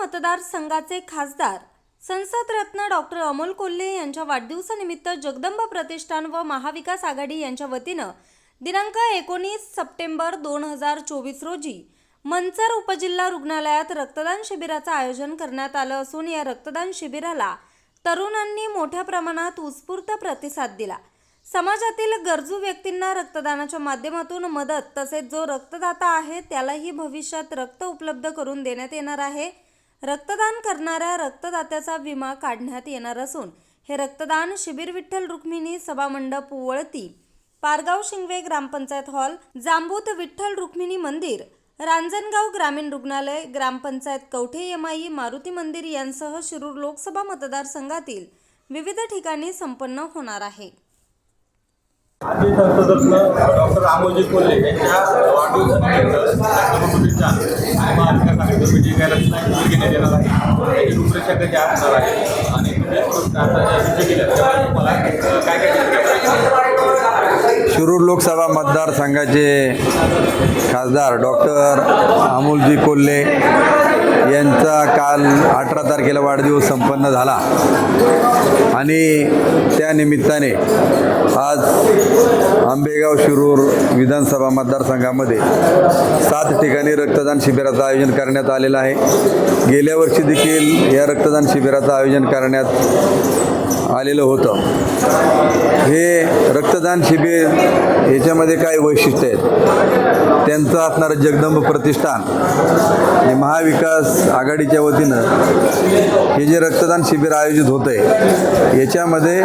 मतदारसंघाचे खासदार संसद रत्न डॉक्टर अमोल कोल्हे यांच्या वाढदिवसानिमित्त जगदंब प्रतिष्ठान व महाविकास आघाडी यांच्या वतीनं दिनांक एकोणीस सप्टेंबर दोन हजार चोवीस रोजी मंचर उपजिल्हा रुग्णालयात रक्तदान शिबिराचं आयोजन करण्यात आलं असून या रक्तदान शिबिराला तरुणांनी मोठ्या प्रमाणात उत्स्फूर्त प्रतिसाद दिला. समाजातील गरजू व्यक्तींना रक्तदानाच्या माध्यमातून मदत तसेच जो रक्तदाता आहे त्यालाही भविष्यात रक्त उपलब्ध करून देण्यात येणार आहे. रक्तदान करणाऱ्या रक्तदात्याचा विमा काढण्यात येणार असून हे रक्तदान शिबिर विठ्ठल रुक्मिणी सभामंडप वळती. पारगाव शिंगवे ग्रामपंचायत हॉल जांबूत विठ्ठल रुक्मिणी मंदिर रांजणगाव ग्रामीण रुग्णालय ग्रामपंचायत कवठे यमाई मारुती मंदिर यांसह शिरूर लोकसभा मतदारसंघातील विविध ठिकाणी संपन्न होणार आहे. माजी संसदरत्न डॉक्टर रामोजी कोल्हे यांच्या वाढदिवसानिमित्त रक्तप्रतिष्ठान आणि महाविकास आघाडी मीटिंग घेण्यात येणार आहे. त्याची रूपरेषा कशी असणार आहे. आणि तुम्ही काय काय शिरूर लोकसभा मतदारसंघाचे खासदार डॉक्टर अमोलजी कोल्हे यांचा काल अठरा तारखेला वाढदिवस संपन्न झाला. आणि त्या निमित्ताने आज आंबेगाव शिरूर विधानसभा मतदारसंघामध्ये सात ठिकाणी रक्तदान शिबिराचं आयोजन करण्यात आलेलं आहे. गेल्या वर्षी देखील या रक्तदान शिबिराचं आयोजन करण्यात आलेलं होतं. हे रक्तदान शिबिर याच्यामध्ये काय वैशिष्ट्य आहेत? त्यांचं असणारं जगदंब प्रतिष्ठान. आणि महाविकास आघाडीच्या वतीनं हे जे रक्तदान शिबिर आयोजित होतं आहे याच्यामध्ये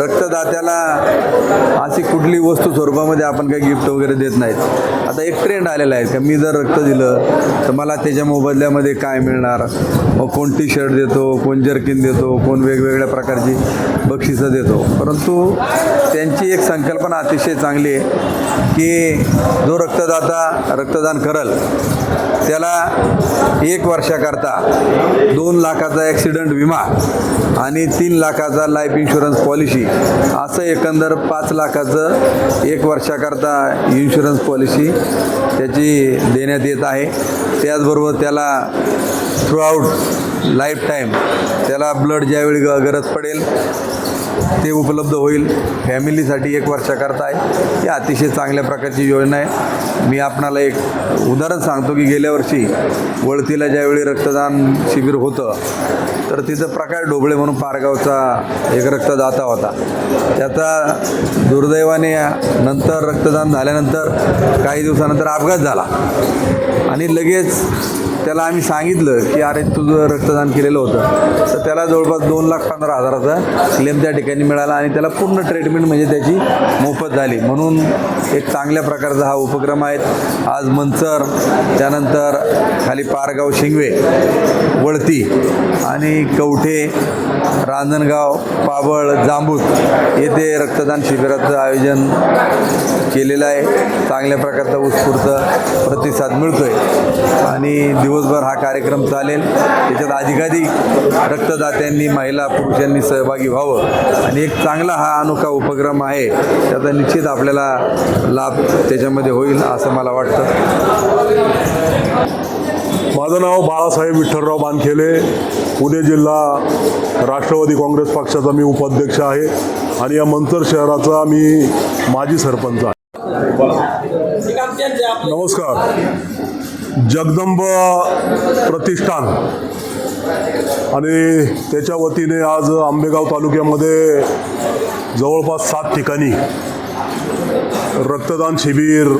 रक्तदात्याला अशी कुठली वस्तू स्वरूपामध्ये आपण काही गिफ्ट वगैरे देत नाहीत. आता एक ट्रेंड आलेला आहे का? मी जर रक्त दिलं तर मला त्याच्या मोबदल्यामध्ये काय मिळणार? मग कोण टी शर्ट देतो कोण जर्किन देतो कोण वेगवेगळ्या प्रकारची बक्षिसं देतो. परंतु त्यांची एक संकल्पना अतिशय चांगली आहे की जो रक्तदाता रक्तदान करल त्याला एक वर्षाकरता दोन लाखाचा ॲक्सिडंट विमा आणि तीन लाखाचा लाईफ इन्शुरन्स पॉलिसी असं एकंदर पाच लाखाचं एक वर्षाकरता इन्शुरन्स पॉलिसी त्याची देण्यात येत आहे. त्याचबरोबर त्याला थ्रूआउट लाईफ टाईम त्याला ब्लड ज्यावेळी ग- गरज पडेल ते उपलब्ध होईल. फॅमिलीसाठी एक वर्षाकरता आहे. ही अतिशय चांगल्या प्रकारची योजना आहे. मी आपणाला एक उदाहरण सांगतो की गेल्या वर्षी वळतीला ज्यावेळी रक्तदान शिबिर होतं तर तिथं प्रकाश ढोबळे म्हणून पारगावचा एक रक्तदाता होता. त्याचा दुर्दैवाने नंतर रक्तदान झाल्यानंतर काही दिवसानंतर अपघात झाला. आणि लगेच त्याला आम्ही सांगितलं की अरे तुझं रक्तदान केलेलं होतं. तर त्याला जवळपास दोन लाख पंधरा हजाराचा क्लेम त्या ठिकाणी मिळाला आणि त्याला पूर्ण ट्रीटमेंट म्हणजे त्याची मोफत झाली. म्हणून एक चांगल्या प्रकारचा हा उपक्रम आहे. आज मंचर त्यानंतर खाली पारगाव शिंगवे वळती आणि कवठे रांजणगाव पाबळ जांभूत येथे रक्तदान शिबिराचं आयोजन केलेलं आहे. चांगल्या प्रकारचा उत्स्फूर्त प्रतिसाद मिळतो आहे आणि दिवसभर हा कार्यक्रम चालेल. त्याच्यात अधिकाधिक रक्तदात्यांनी महिला पुरुषांनी सहभागी व्हावं. आणि एक चांगला हा अनोखा उपक्रम आहे. त्याचा निश्चित आपल्याला लाभ त्याच्यामध्ये होईल असं मला वाटतं. माझं नाव बाळासाहेब विठ्ठलराव बानखेले पुणे जिल्हा राष्ट्रवादी काँग्रेस पक्षाचा मी उपाध्यक्ष आहे आणि या मंचर शहराचा मी माजी सरपंच आहे. नमस्कार. जगदंब प्रतिष्ठान आणि त्याच्या वतीने आज आंबेगाव तालुक्यामध्ये जवळपास सात ठिकाणी रक्तदान शिबिर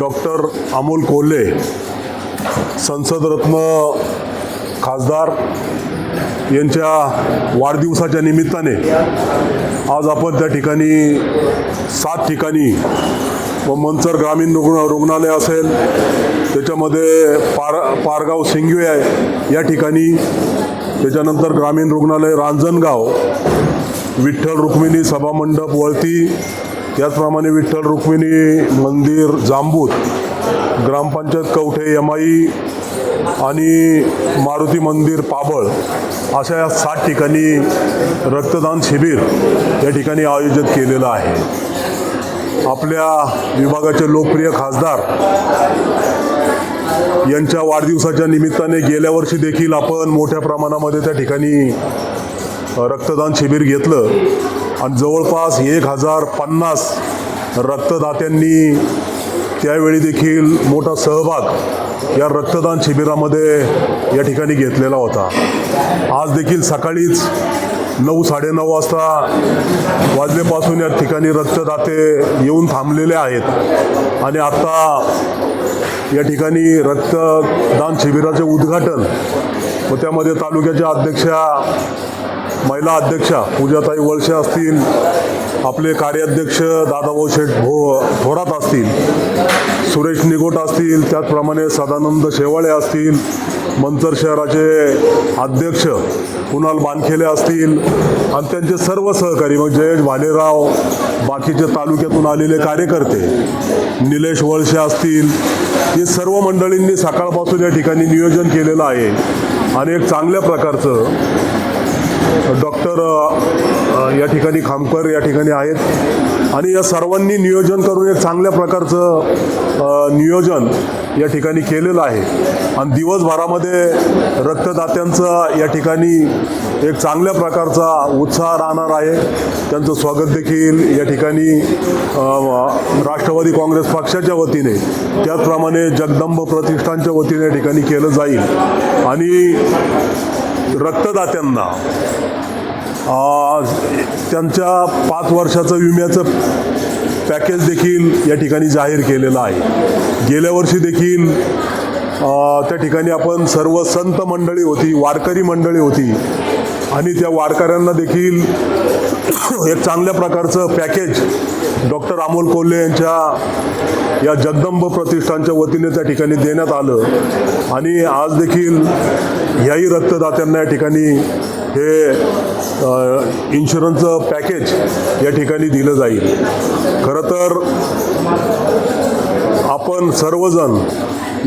डॉक्टर अमोल कोल्हे संसदरत्न खासदार यांच्या वाढदिवसाच्या निमित्ताने आज आपण त्या ठिकाणी सात ठिकाणी व मंचर ग्रामीण रुग्ण रुग्णालय असेल त्याच्यामध्ये पार पारगाव सिंगवे आहे या ठिकाणी. त्याच्यानंतर ग्रामीण रुग्णालय रांजणगाव विठ्ठल रुक्मिणी सभामंडप वळती त्याचप्रमाणे विठ्ठल रुक्मिणी मंदिर जांबूत ग्रामपंचायत कवठे यमाई आणि मारुती मंदिर पाबळ अशा या सात ठिकाणी रक्तदान शिबिर या ठिकाणी आयोजित केलेलं आहे. आपल्या विभागाचे लोकप्रिय खासदार यांच्या वाढदिवसाच्या निमित्ताने गेल्या वर्षी देखील आपण मोठ्या प्रमाणामध्ये त्या ठिकाणी रक्तदान शिबिर घेतलं. आणि जवळपास एक हजार पन्नास रक्तदात्यांनी त्यावेळी देखील मोठा सहभाग या रक्तदान शिबिरामध्ये या ठिकाणी घेतलेला होता. आज देखील सकाळीच नऊ साडेनऊ वाजता वाजल्यापासून या ठिकाणी रक्तदाते येऊन थांबलेले आहेत. आणि आत्ता या ठिकाणी रक्तदान शिबिराचे उद्घाटन व त्यामध्ये तालुक्याच्या अध्यक्षा महिला अध्यक्षा पूजाताई वळसे असतील आपले कार्याध्यक्ष दादाभाऊ शेठ भो थोरात असतील सुरेश निगोट असतील त्याचप्रमाणे सदानंद शेवाळे असतील मंचर शहराचे अध्यक्ष कुणाल बानखेले असतील आणि त्यांचे सर्व सहकारी मग जयेश भालेराव बाकीचे तालुक्यातून आलेले कार्यकर्ते निलेश वळशे असतील हे सर्व मंडळींनी सकाळपासून या ठिकाणी नियोजन केलेलं आहे. आणि एक चांगल्या प्रकारचं डॉक्टर या ठिकाणी खामकर या ठिकाणी आहेत. आणि या सर्वांनी नियोजन करून एक चांगल्या प्रकारचं नियोजन या ठिकाणी केलेलं आहे. आणि दिवसभरामध्ये रक्तदात्यांचा या ठिकाणी एक चांगल्या प्रकारचा उत्साह राहणार आहे. त्यांचं स्वागत देखील या ठिकाणी राष्ट्रवादी काँग्रेस पक्षाच्या वतीने त्याचप्रमाणे जगदंब प्रतिष्ठानच्या वतीने या ठिकाणी केलं जाईल. आणि रक्तदात्यांना. त्यांच्या पाच वर्षाचं विम्याचं पॅकेज देखील या ठिकाणी जाहीर केलेलं आहे. गेल्या वर्षी देखील त्या ठिकाणी आपण सर्व संत मंडळी होती वारकरी मंडळी होती. आणि त्या वारकऱ्यांना देखील एक चांगल्या प्रकारचं पॅकेज डॉक्टर अमोल कोल्हे यांच्या या जगदंब प्रतिष्ठानच्या वतीने त्या ठिकाणी देण्यात आलं. आणि आज देखील याही रक्तदात्यांना या ठिकाणी हे इन्शुरन्सचं पॅकेज या ठिकाणी दिलं जाईल. खरं तर आपण सर्वजण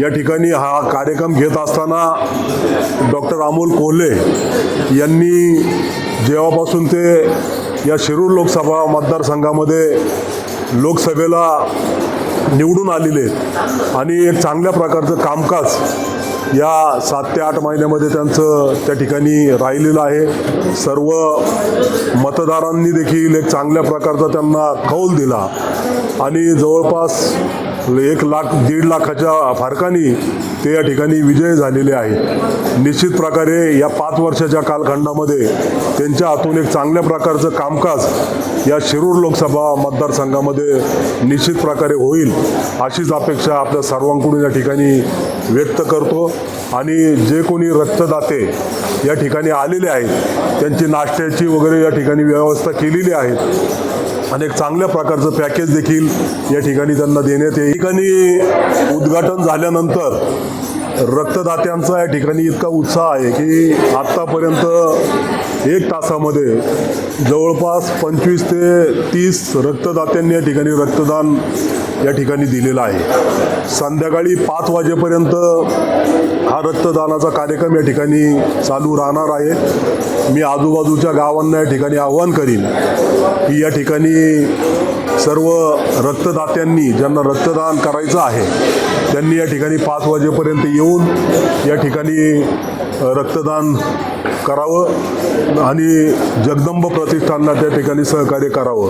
या ठिकाणी हा कार्यक्रम घेत असताना डॉक्टर अमोल कोल्हे यांनी जेव्हापासून ते या शिरूर लोकसभा मतदारसंघामध्ये लोकसभेला निवडून आलेले आहेत. आणि एक चांगल्या प्रकारचं कामकाज या सात ते आठ महिन्यामध्ये त्यांचं त्या ठिकाणी राहिलेलं आहे. सर्व मतदारांनी देखील एक चांगल्या प्रकारचा त्यांना कौल दिला. आणि जवळपास एक लाख दीड लाखाच्या फारकानी ते या ठिकाणी विजय झालेले आहेत. निश्चित प्रकारे या पाच वर्षाच्या कालखंडामध्ये त्यांच्या हातून एक चांगल्या प्रकारचं कामकाज या शिरूर लोकसभा मतदारसंघामध्ये निश्चित प्रकारे होईल अशीच अपेक्षा आपल्या सर्वांकडून या ठिकाणी व्यक्त करतो. आणि जे कोणी रक्तदाते या ठिकाणी आलेले आहेत त्यांची नाश्त्याची वगैरे या ठिकाणी व्यवस्था केलेली आहे आणि एक चांगल्या प्रकारचं पॅकेज देखील या ठिकाणी त्यांना देण्यात येईल. ठिकाणी उद्घाटन झाल्यानंतर रक्तदात्यांचा या ठिकाणी इतका उत्साह आहे की आत्तापर्यंत एक तासामध्ये जवळपास पंचवीस ते तीस रक्तदात्यांनी या ठिकाणी रक्तदान या ठिकाणी दिलेलं आहे. संध्याकाळी पाच वाजेपर्यंत हा रक्तदानाचा कार्यक्रम या ठिकाणी चालू राहणार आहे. मी आजूबाजूच्या गावांना या ठिकाणी आव्हान करीन की या ठिकाणी सर्व रक्तदात्यांनी ज्यांना रक्तदान करायचं आहे त्यांनी या ठिकाणी पाच वाजेपर्यंत येऊन या ठिकाणी रक्तदान करावं आणि जगदंब प्रतिष्ठानला त्या ठिकाणी सहकार्य करावं.